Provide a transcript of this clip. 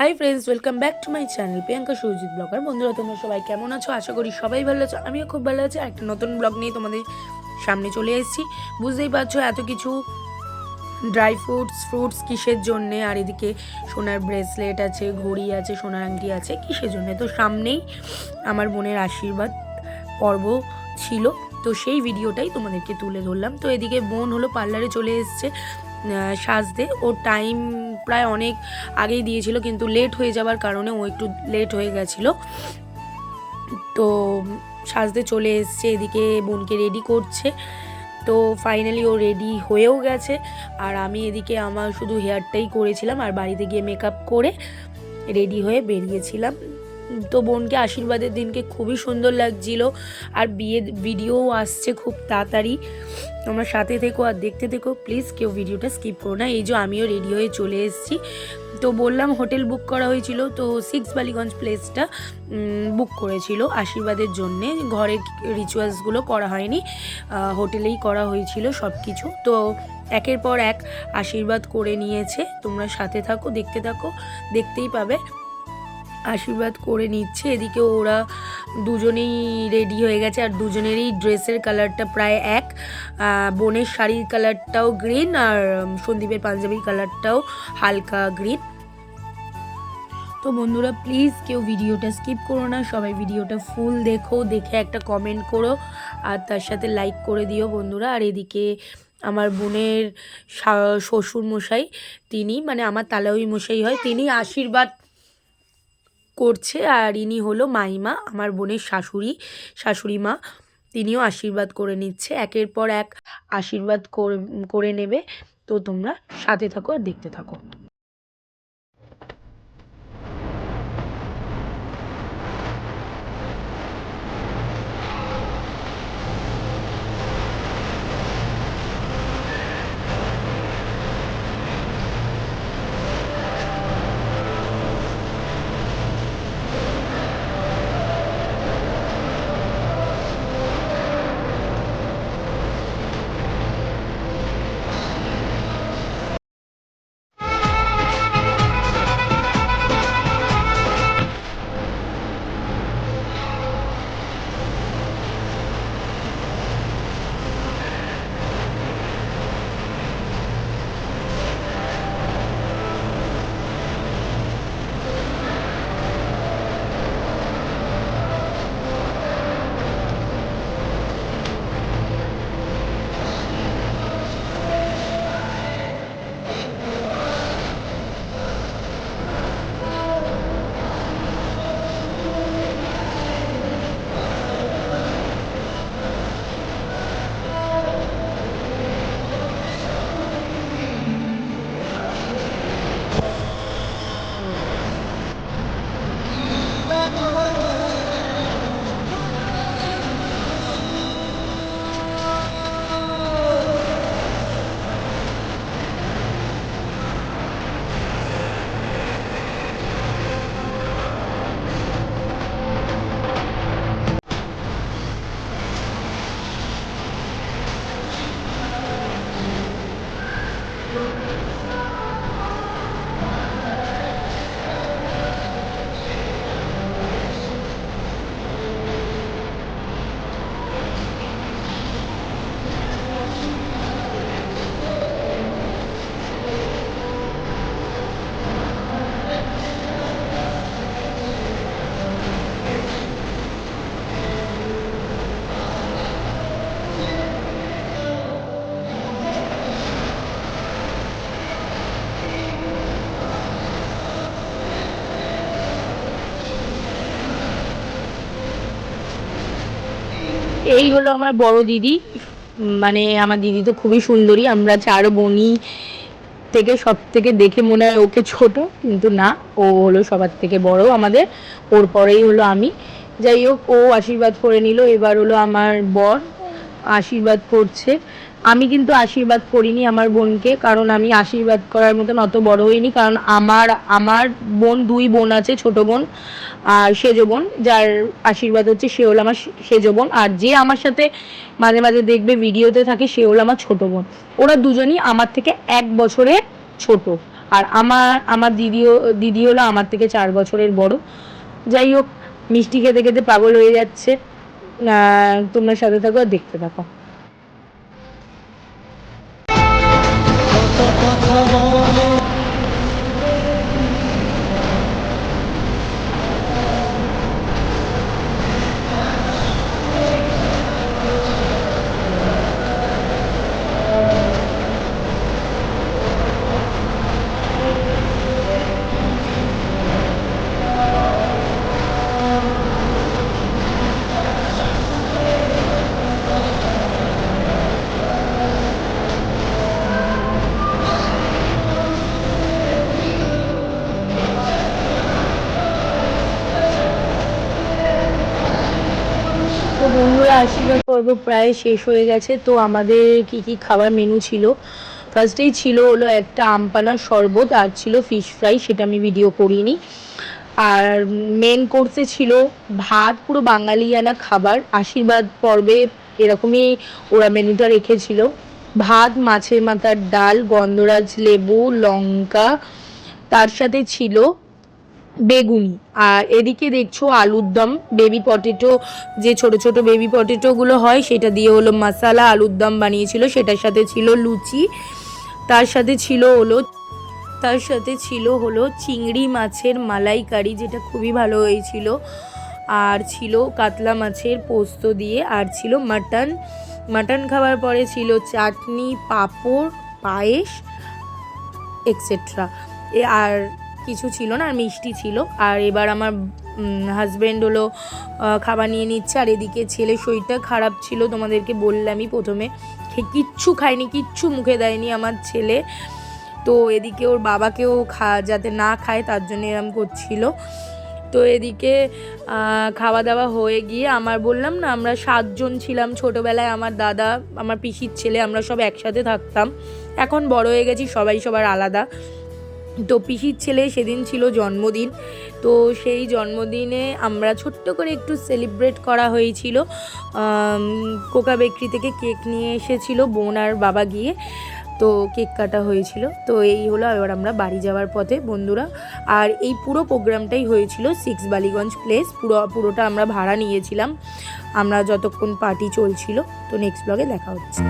Hi friends welcome back to my channel Priyanka Surajit blogger বন্ধুরা, তোমরা সবাই কেমন আছো? আশা করি সবাই ভালো আছো, আমিও খুব ভালো আছি। একটা নতুন ব্লগ নিয়ে তোমাদের সামনে চলে এসেছি। বুঝতেই পারছ, এত কিছু ড্রাই ফ্রুটস ফ্রুটস কিসের জন্যে? আর এদিকে সোনার ব্রেসলেট আছে, ঘড়ি আছে, সোনার আংটি আছে, কিসের জন্যে? তো সামনেই আমার বোনের আশীর্বাদ পর্ব ছিল। তো সেই ভিডিওটাই তোমাদেরকে তুলে ধরলাম। তো এদিকে বোন হলো পার্লারে চলে এসছে সাজতে। ওর টাইম প্রায় অনেক আগেই দিয়েছিল, কিন্তু লেট হয়ে যাওয়ার কারণে ও একটু লেট হয়ে গেছিল। তো সাজতে চলে এসছে, এদিকে বোনকে রেডি করছে। তো ফাইনালি ও রেডি হয়েও গেছে। আর আমি এদিকে আমার শুধু হেয়ারটাই করেছিলাম, আর বাড়িতে গিয়ে মেকআপ করে রেডি হয়ে বেরিয়েছিলাম। তো বোনকে আশীর্বাদের দিনকে খুবই সুন্দর লাগছিল। আর বিয়ের ভিডিও আসছে খুব তাড়াতাড়ি। তোমরা সাথে থেকো আর দেখতে থেকো। প্লিজ কেউ ভিডিওটা স্কিপ করো না। এই যে আমিও রেডি হয়ে চলে এসেছি। তো বললাম হোটেল বুক করা হয়েছিল। তো সিক্স বালিগঞ্জ প্লেসটা বুক করেছিল আশীর্বাদের জন্যে। ঘরে রিচুয়ালসগুলো করা হয়নি। হোটেলেই করা হয়েছিল সব কিছু তো একের পর এক আশীর্বাদ করে নিয়েছে। তোমরা সাথে থাকো, দেখতে থাকো, দেখতেই পাবে। আশীর্বাদ করে নিচ্ছে। এদিকে ওরা দুজনেই রেডি হয়ে গেছে আর দুজনেরই ড্রেসের কালারটা প্রায় এক। বোনের শাড়ির কালারটাও গ্রিন আর সন্দীপের পাঞ্জাবির কালারটাও হালকা গ্রিন তো বন্ধুরা প্লিজ কেউ ভিডিওটা স্কিপ করো না। সবাই ভিডিওটা ফুল দেখো, দেখে একটা কমেন্ট করো আর তার সাথে লাইক করে দিও বন্ধুরা। আর এদিকে আমার বোনের শ্বশুর মশাই তিনি মানে আমার তালাউই মশাই হয়, তিনি আশীর্বাদ করছে আর ইনি হলো মাইমা আমার বোনের শাশুড়ি শাশুড়ি মা। তিনিও আশীর্বাদ করে নিচ্ছে, একের পর এক আশীর্বাদ করে- নেবে। তো তোমরা সাথে থাকো আর দেখতে থাকো। এই হলো আমার বড় দিদি। মানে আমার দিদি তো খুবই সুন্দরী। আমরা চার বনি থেকে সব থেকে দেখে মনে হয় ওকে ছোট, কিন্তু না, ও হলো সবার থেকে বড় আমাদের। ওর পরেই হলো আমি। যাই হোক, ও আশীর্বাদ করে নিল। এবার হলো আমার বর আশীর্বাদ করছে। আমি কিন্তু আশীর্বাদ করিনি আমার বোনকে, কারণ আমি আশীর্বাদ করার মতন অত বড় হইনি, কারণ আমার আমার বোন দুই বোন আছে, ছোট বোন আর সেজ বোন, যার আশীর্বাদ হচ্ছে সে হলো আমার সেজ বোন, আর যে আমার সাথে মাঝে মাঝে দেখবে ভিডিওতে থাকে, সে হলো আমার ছোট বোন। ওরা দুজনই আমার থেকে এক বছরে ছোট, আর আমার আমার দিদিও দিদি হলো আমার থেকে চার বছরের বড়। যাই হোক, মিষ্টি খেতে খেতে পাগল হয়ে যাচ্ছে। তোমরা সাথে থাকো দেখতে থাকো। তো বন্ধুরা, আশীর্বাদ পর্ব প্রায় শেষ হয়ে গেছে। তো আমাদের কি কি খাবার মেনু ছিল? ফার্স্টেই ছিল হলো একটা আমপানা শরবত, আর ছিল ফিশ ফ্রাই সেটা আমি ভিডিও করিনি। আর মেন কোর্সে ছিল ভাত, পুরো বাঙালিয়ানা খাবার। আশীর্বাদ পর্বে এরকমই ওরা মেনুটা রেখেছিল। ভাত, মাছের মাথার ডাল, গন্ধরাজ লেবু, লঙ্কা। তার সাথে ছিল বেগুনি। আর এদিকে দেখছ আলুর দম বেবি পটেটো যে ছোট ছোট বেবি পটেটোগুলো হয়, সেটা দিয়ে হলো মশালা আলুর দম বানিয়েছিল, সেটার সাথে ছিল লুচি, তার সাথে ছিল হলো, তার সাথে ছিল হলো চিংড়ি মাছের মালাইকারি, যেটা খুবই ভালো হয়েছিল। আর ছিল কাতলা মাছের পোস্ত দিয়ে, আর ছিল মাটন। মাটন খাওয়ার পরে ছিল চাটনি, পাঁপড়, পায়েস এক্সেট্রা আর কিছু ছিল না, আর মিষ্টি ছিল। আর এবার আমার হাজব্যান্ড হলো খাবার নিয়ে নিচ্ছে, আর এদিকে ছেলে শরীরটা খারাপ ছিল, তোমাদেরকে বললামই প্রথমে। কিচ্ছু খায়নি, কিচ্ছু মুখে দেয়নি আমার ছেলে। তো এদিকে ওর বাবাকেও খা, যাতে না খায়, তার জন্য এরম করছিল। তো এদিকে খাওয়া দাওয়া হয়ে গিয়ে আমার বললাম না, আমরা সাতজন ছিলাম ছোটোবেলায়, আমার দাদা, আমার পিসির ছেলে, আমরা সব একসাথে থাকতাম। এখন বড় হয়ে গেছি, সবাই সবার আলাদা। তো পিসির ছেলে সেদিন ছিল জন্মদিন, তো সেই জন্মদিনে আমরা ছোট্ট করে একটু সেলিব্রেট করা হয়েছিল। কোকা বেকরি থেকে কেক নিয়ে এসেছিল বোন আর বাবা গিয়ে, তো কেক কাটা হয়েছিল। তো এই হলো এবার আমরা বাড়ি যাওয়ার পথে বন্ধুরা। আর এই পুরো প্রোগ্রামটাই হয়েছিল সিক্স বালিগঞ্জ প্লেস, পুরো, পুরোটা আমরা ভাড়া নিয়েছিলাম। আমরা যতক্ষণ পার্টি চলছিল, তো নেক্সট ব্লগে দেখা হচ্ছে।